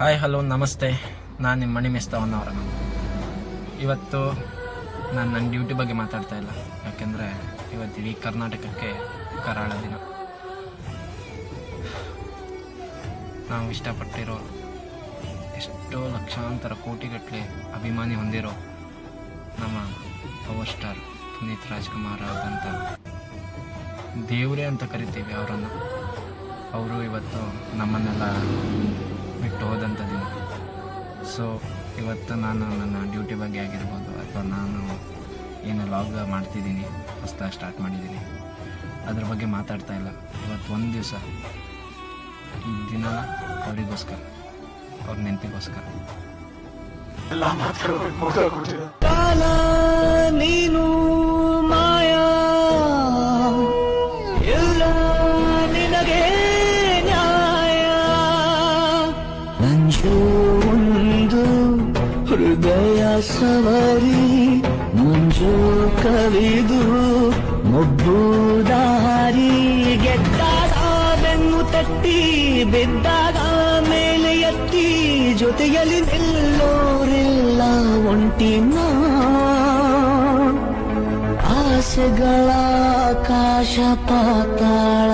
Hi hello ನಮಸ್ತೆ. ನಾನು ನಿಮ್ಮ ಮಣಿ ಮೆಸ್ತವನ್ನವರ ಇವತ್ತು ನಾನು ನನ್ನ ಡ್ಯೂಟಿ ಬಗ್ಗೆ ಮಾತಾಡ್ತಾ ಇಲ್ಲ. ಯಾಕೆಂದರೆ ಇವತ್ತು ಇಡೀ ಕರ್ನಾಟಕಕ್ಕೆ ಕರಾಳ ದಿನ. ನಾವು ಇಷ್ಟಪಟ್ಟಿರೋ ಎಷ್ಟೋ ಲಕ್ಷಾಂತರ ಕೋಟಿಗಟ್ಟಲೆ ಅಭಿಮಾನಿ ಹೊಂದಿರೋ ನಮ್ಮ ಪವರ್ ಸ್ಟಾರ್ ಪುನೀತ್ ರಾಜ್ಕುಮಾರ್ ಅಂತ ದೇವರೇ ಅಂತ ಕರಿತೀವಿ ಅವರನ್ನು. ಅವರು ಇವತ್ತು ನಮ್ಮನ್ನೆಲ್ಲ ಬಿಟ್ಟು ಸೊ ಇವತ್ತು ನಾನು ನನ್ನ ಡ್ಯೂಟಿ ಬಗ್ಗೆ ಆಗಿರ್ಬೋದು ಅಥವಾ ನಾನು ಏನು ಲಾಗ್ ಮಾಡ್ತಿದ್ದೀನಿ ಹೊಸ್ದಾಗಿ ಸ್ಟಾರ್ಟ್ ಮಾಡಿದ್ದೀನಿ. ಅದ್ರ ಬಗ್ಗೆ ಮಾತಾಡ್ತಾ ಇಲ್ಲ. ಇವತ್ತು ಒಂದು ದಿವಸ ಈ ದಿನ ಅವರಿಗೋಸ್ಕರ ಅವ್ರ ನೆನಪಿಗೋಸ್ಕರ. ಕಾಲ ನೀನು ಮಾಯಾ. ಎಲ್ಲ ನಿನಗೆ ನ್ಯಾಯ. ನಂಜು ಹೃದಯ ಸವರಿ ಮಂಜು ಕವಿದು ಮೊಬ್ಬು ದಾರಿ ಗೆದ್ದಾಗ ಬೆನ್ನು ತಟ್ಟಿ ಬಿದ್ದಾಗ ಮೇಲೆ ಎತ್ತಿ ಜೊತೆಯಲ್ಲಿ ನಿಲ್ಲೋರಿಲ್ಲ ಒಂಟಿನ ಆಸೆಗಳ ಆಕಾಶ ಪಾತಾಳ.